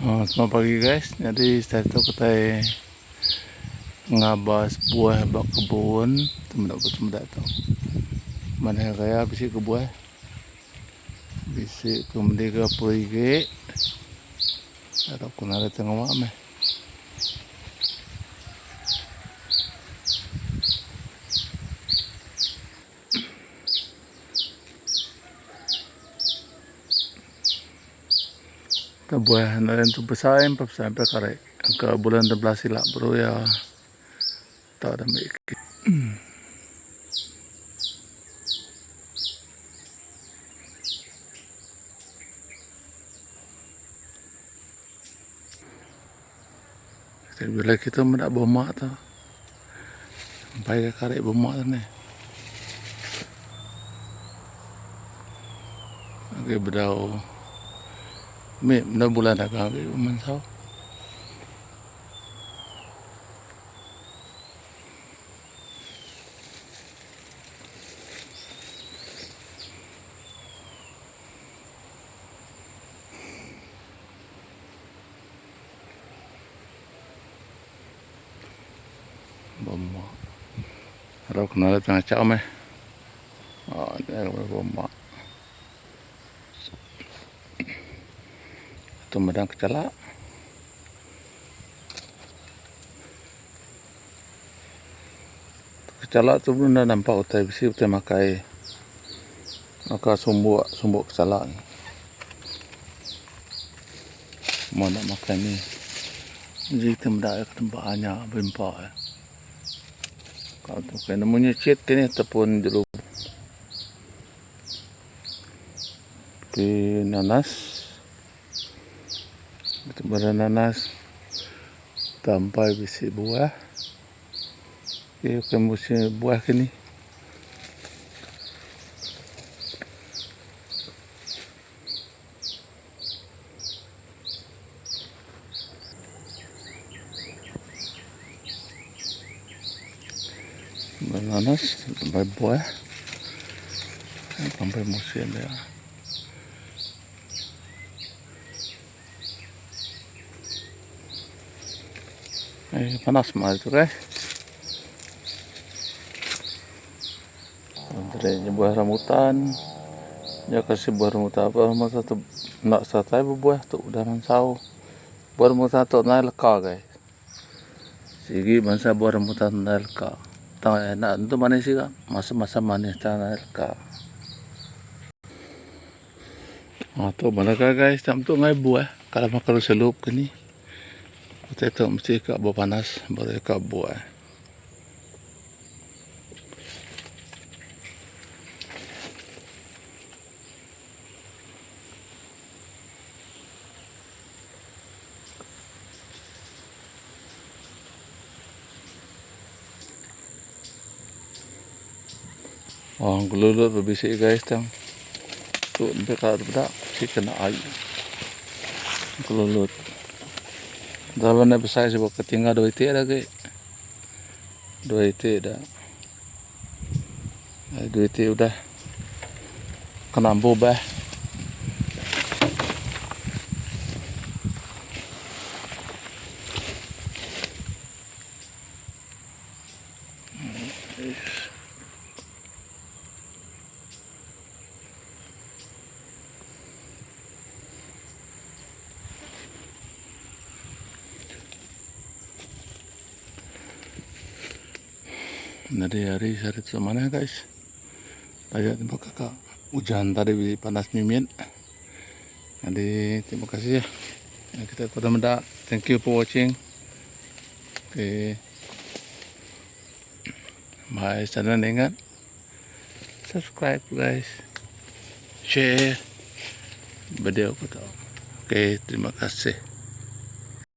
Oh, selamat pagi guys. Jadi saya tu kita ngabas buah bak kebun. Temen aku temen tu. Mana kaya bisi ke buah. Bisi ke mendiga perigi. Ada aku nara tengah buah na rin tu besar yang sampai kare. Ke bulan 12 silap bro ya. Tak ada. Jadi bila kita nak bomak tu. Sampai ke kare bomak tu ni. Okay. Mẹ nó bulan dah kau ke man sao? Bomba. Kalau kena ada tengah cakap meh. Oh, ni ada bomba. Medang kecelak. Kecelak tu belum dah nampak utai besi utai makai. Maka sumbuk sumbuk kecelak ni. Mau nak makan ni. Jadi kita mendak ke tempat banyak bimpak eh. Kalau tu kena namanya ni ataupun jeluk. Di nanas. Bananas sampai bisi buah. Ia akan musim buah kini. Bananas sampai buah sampai musim dia. Eh, panas mahal tu kan. Antara buah rambutan. Ya kasih buah rambutan apa masa tu nak satai buah tu udah mansau. Buah rambutan tu naik leka guys. Sigi masa buah rambutan naik leka. Tahu enak tu manis sih kan. Masa-masa manis tak naik leka. Ah tu mana guys, tam tu ngai buah. Kalau makan selup tu mesti kat bawah panas baru kat buah. Oh, gelulut berbisik guys tam. Tu dekat bedak si kena air. Gelulut. Dalam ni besar sebab ketinggal dua dah ke. Dua itik dah. Eh, Dua itik udah. Kena. Dari hari hari tu mana guys? Banyak tempat kakak hujan tadi panas mimin. Jadi terima kasih ya. Ya, Kita pada mendak. Thank you for watching. Okay. My channel ingat. Subscribe guys. Share video aku tahu. Okay, terima kasih.